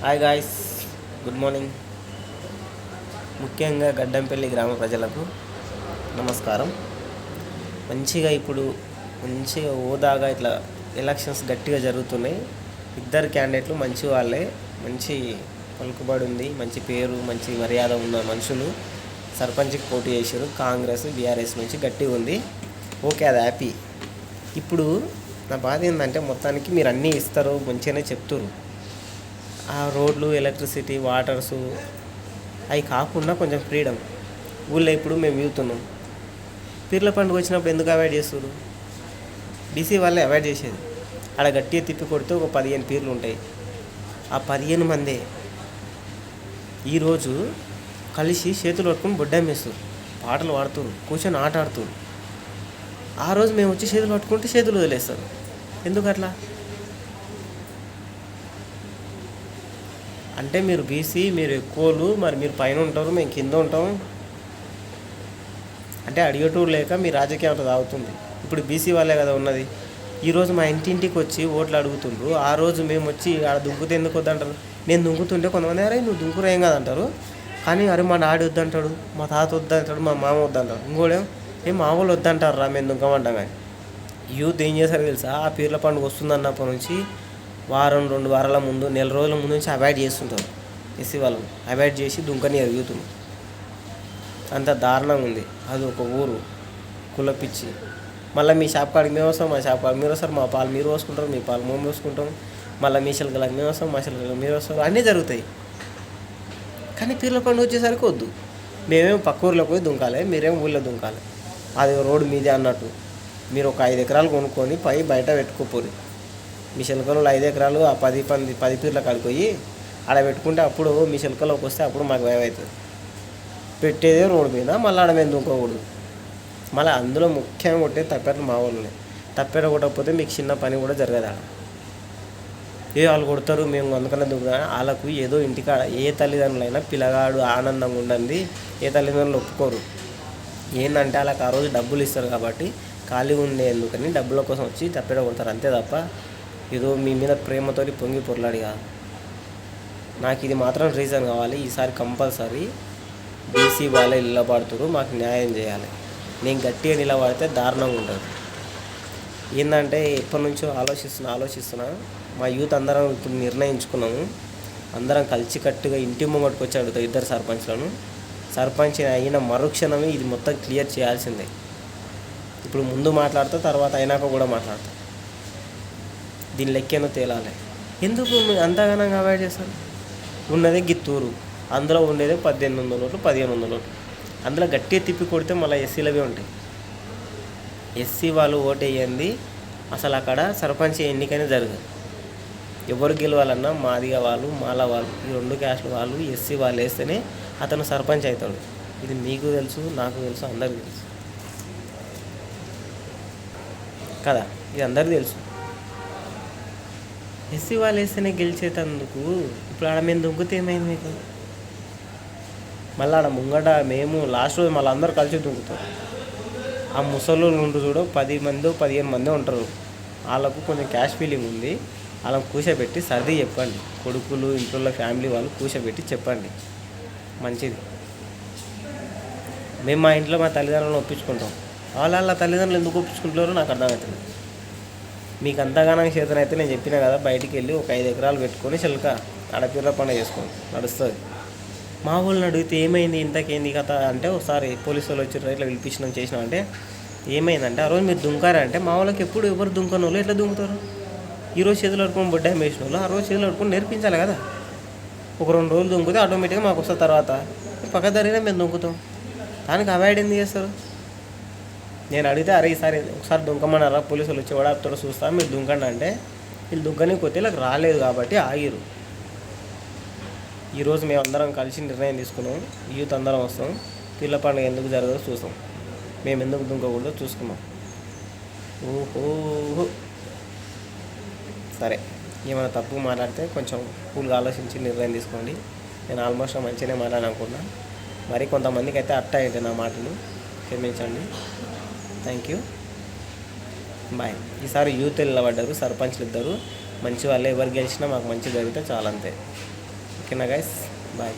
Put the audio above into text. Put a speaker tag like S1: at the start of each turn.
S1: Hi guys good morning ముఖ్యంగా గడ్డంపల్లి గ్రామ ప్రజలకు నమస్కారం. మంచిగా ఇప్పుడు మంచిగా హోదాగా ఇట్లా ఎలక్షన్స్ గట్టిగా జరుగుతున్నాయి. ఇద్దరు క్యాండిడేట్లు మంచి వాళ్ళే. మంచి పలుకుబడి ఉంది మంచి పేరు మంచి మర్యాద ఉన్న మనుషులు సర్పంచ్కి పోటీ చేశారు. కాంగ్రెస్ బీఆర్ఎస్ నుంచి గట్టిగా ఉంది. ఓకే అది హ్యాపీ ఇప్పుడు నా బాధ ఏంటంటే మొత్తానికి మీరు అన్నీ ఇస్తారు మంచిగానే చెప్తారు ఆ రోడ్లు ఎలక్ట్రిసిటీ వాటర్స్ అవి కాకుండా కొంచెం ఫ్రీడమ్ ఊళ్ళో ఇప్పుడు మేము యూతున్నాం పీర్ల పండుగ వచ్చినప్పుడు ఎందుకు అవాయిడ్ చేస్తారు బీసీ వాళ్ళే అవాయిడ్ చేసేది. ఆడ గట్టిగా తిప్పి కొడితే ఒక పదిహేను పీర్లు ఉంటాయి. ఆ పదిహేను మందే ఈరోజు కలిసి చేతులు పట్టుకుని బొడ్డమ్మేస్తారు పాటలు పాడుతారు కూర్చొని ఆట ఆడుతారు ఆ రోజు మేము వచ్చి చేతులు పట్టుకుంటే చేతులు వదిలేస్తారు. ఎందుకు అట్లా? అంటే మీరు బీసీ మీరు ఎక్కువలు మరి మీరు పైన ఉంటారు మేము కింద ఉంటాం అంటే అడిగేటూరు లేక మీ రాజకీయం తాగుతుంది ఇప్పుడు బీసీ వాళ్ళే కదా ఉన్నది. ఈరోజు మా ఇంటింటికి వచ్చి ఓట్లు అడుగుతుండ్రు. ఆ రోజు మేము వచ్చి ఆడ దుంకుతే ఎందుకు వద్దంటారు? నేను దుంకుతుంటే కొంతమంది అరే నువ్వు దుంకురు ఏం కాదంటారు? కానీ అరే మా నాడు వద్దంటాడు మా తాత వద్దంటాడు మా మామ వద్దంటాడు. ఇంకోడేం ఏ మా వాళ్ళు వద్దంటారు? రా మేము దుంకమంటాం కానీ యూత్ ఏం చేశారు తెలుసా? ఆ పీర్ల పండుగ వస్తుందన్నప్పటి నుంచి వారం రెండు వారాల ముందు నెల రోజుల ముందు నుంచి అవాయిడ్ చేస్తుంటారు. ఎస్సీ వాళ్ళు అవాయిడ్ చేసి దుంకని ఎదుగుతున్నాం అంత దారుణంగా ఉంది. అది ఒక ఊరు. కులపిచ్చి మళ్ళీ మీ షాప్ కాడికి మేము వస్తాం మా షాప్ కాడికి మీరు వస్తారు మా పాలు మీరు పోసుకుంటారు మీ పాలు మేము పోసుకుంటాం. మళ్ళీ మీ శిల్కలకు మేము వస్తాం మా శిల్కలకు మీరు వస్తారు. అన్నీ జరుగుతాయి. కానీ పీర్ల పండుగ వచ్చేసరికి వద్దు. మేమేం పక్క ఊర్లో పోయి దుంకాలి మీరేం ఊళ్ళో దుంకాలి. అది రోడ్డు మీదే అన్నట్టు. మీరు ఒక ఐదు ఎకరాలు కొనుక్కొని పై బయట పెట్టుకోపోరు. మీ శిల్కలో ఐదు ఎకరాలు ఆ పది పది పది పీర్ల కాడికి పోయి ఆడ పెట్టుకుంటే అప్పుడు మీ శిల్కలోకి వస్తే అప్పుడు మాకు భయం అవుతుంది. పెట్టేదే రోడ్డు మీద మళ్ళీ ఆడ మేము దుంకోకూడదు. మళ్ళీ అందులో ముఖ్యంగా కొట్టే తప్పెట్లు మా వాళ్ళని తప్పెట కొట్టకపోతే మీకు చిన్న పని కూడా జరగదు ఆడ. ఏ వాళ్ళు కొడతారు మేము అందుకనే దుంకుతాం. వాళ్ళకు ఏదో ఇంటికాడ ఏ తల్లిదండ్రులైనా పిల్లగాడు ఆనందంగా ఉండండి ఏ తల్లిదండ్రులు ఒప్పుకోరు. ఏంటంటే వాళ్ళకి ఆ రోజు డబ్బులు ఇస్తారు కాబట్టి ఖాళీగా ఉండేందుకని డబ్బుల కోసం వచ్చి తప్పెట కొడతారు అంతే తప్ప ఏదో మీ మీద ప్రేమతోటి పొంగి పొరలాడిగా నాకు ఇది మాత్రం రీజన్ కావాలి. ఈసారి కంపల్సరీ బీసీ వాళ్ళే నిలబడుతురు మాకు న్యాయం చేయాలి. నేను గట్టిగా నిలబడితే దారుణంగా ఉంటుంది. ఏంటంటే ఎప్పటి నుంచో ఆలోచిస్తున్నా ఆలోచిస్తున్నా. మా యూత్ అందరం ఇప్పుడు నిర్ణయించుకున్నాము. అందరం కలిసికట్టుగా ఇంటి ముంగటికి వచ్చి అడుగుతాం ఇద్దరు సర్పంచ్లను. సర్పంచ్ అయిన మరుక్షణమే ఇది మొత్తం క్లియర్ చేయాల్సిందే. ఇప్పుడు ముందు మాట్లాడతా తర్వాత అయినాక కూడా మాట్లాడతా. దీని లెక్కేనో తేలాలి. ఎందుకు అంతగానంగా అవాయిడ్ చేస్తారు? ఉన్నదే గిత్తూరు అందులో ఉండేదే పద్దెనిమిది వందల ఓట్లు పదిహేను వందల ఓట్లు. అందులో గట్టిగా తిప్పి కొడితే మళ్ళీ ఎస్సీలవే ఉంటాయి. ఎస్సీ వాళ్ళు ఓటు అసలు అక్కడ సర్పంచ్ ఎన్నికనే జరగదు. ఎవరు గెలవాలన్నా మాదిగ వాళ్ళు మాల వాళ్ళు ఈ రెండు క్యాస్ట్ల వాళ్ళు ఎస్సీ వాళ్ళు వేస్తేనే అతను సర్పంచ్ అవుతాడు. ఇది మీకు తెలుసు నాకు తెలుసు అందరికీ తెలుసు. కదా? ఇది అందరికీ తెలుసు. ఎస్సీ వాళ్ళు వేస్తేనే గెలిచేటందుకు ఇప్పుడు ఆడ మేము దుంకుతే ఏమైంది మీకు? మళ్ళీ ఆడ ముంగట మేము లాస్ట్ రోజు మళ్ళీ అందరూ కలిసి దుంకుతాం ఆ ముసలోళ్ళు ఉండు చూడు పది మంది పదిహేను మంది ఉంటారు. వాళ్ళకు కొంచెం క్యాష్ ఫీలింగ్ ఉంది. వాళ్ళని కూర్చోబెట్టి సర్ది చెప్పండి. కొడుకులు ఇంట్లో ఫ్యామిలీ వాళ్ళు కూర్చోబెట్టి చెప్పండి. మంచిది. మేము మా ఇంట్లో మా తల్లిదండ్రులను ఒప్పించుకుంటాం. వాళ్ళ తల్లిదండ్రులు ఎందుకు ఒప్పించుకుంటున్నారో నాకు అర్థమవుతుంది మీకు అంతగానం చేతనైతే అయితే నేను చెప్పిన కదా బయటికి వెళ్ళి ఒక ఐదు ఎకరాలు పెట్టుకొని చిలక ఆడపిల్ల పని చేసుకోండి నడుస్తుంది. మా వాళ్ళని అడిగితే ఏమైంది ఇంతకేంది కథ అంటే ఒకసారి పోలీసు వాళ్ళు వచ్చి ఇట్లా పిలిపించడం చేసినాం అంటే ఏమైందంటే ఆ రోజు మీరు దుంకారంటే మా వాళ్ళకి ఎప్పుడు ఎవరు దుంకని వాళ్ళు ఎట్లా దుంకుతారు? ఈరోజు చేతులు అడుకుని బొడ్డ వేసిన వాళ్ళు ఆ రోజు చేతులు అడుకుని నేర్పించాలి కదా. ఒక రెండు రోజులు దుంకుతే ఆటోమేటిక్గా మాకు వస్తుంది తర్వాత. పక్క జరిగినా మేము దుంకుతాం. దానికి అవాయిడ్ ఎందుకు చేస్తారు? నేను అడిగితే అరే ఈసారి ఒకసారి దుంకమన్నారా? పోలీసులు వాళ్ళు వచ్చి ఓడాపుతారో చూస్తా మీరు దుంకండి అంటే వీళ్ళు దుంకని కొత్త వీళ్ళకి రాలేదు కాబట్టి ఆగిరు ఈరోజు మేము అందరం కలిసి నిర్ణయం తీసుకున్నాం. యూత్ అందరం వస్తాం. పిల్ల పండుగ ఎందుకు జరగదో చూస్తాం. మేము ఎందుకు దుంకకూడదో చూసుకున్నాం ఓహో! సరే ఏమైనా తప్పు మాట్లాడితే కొంచెం కూల్గా ఆలోచించి నిర్ణయం తీసుకోండి. నేను ఆల్మోస్ట్ మంచిగానే మాట్లాడాలనుకున్నా మరి కొంతమందికి అయితే అట్ట అయితే నా మాటలు. క్షమించండి. Thank you. బాయ్. ఈసారి యూత్ నిలబడ్డారు సర్పంచ్లు ఇద్దరు. మంచి వాళ్ళు ఎవరు గెలిచినా మాకు మంచి జరిగితే చాలా అంతే ఓకేనా గైస్ బాయ్.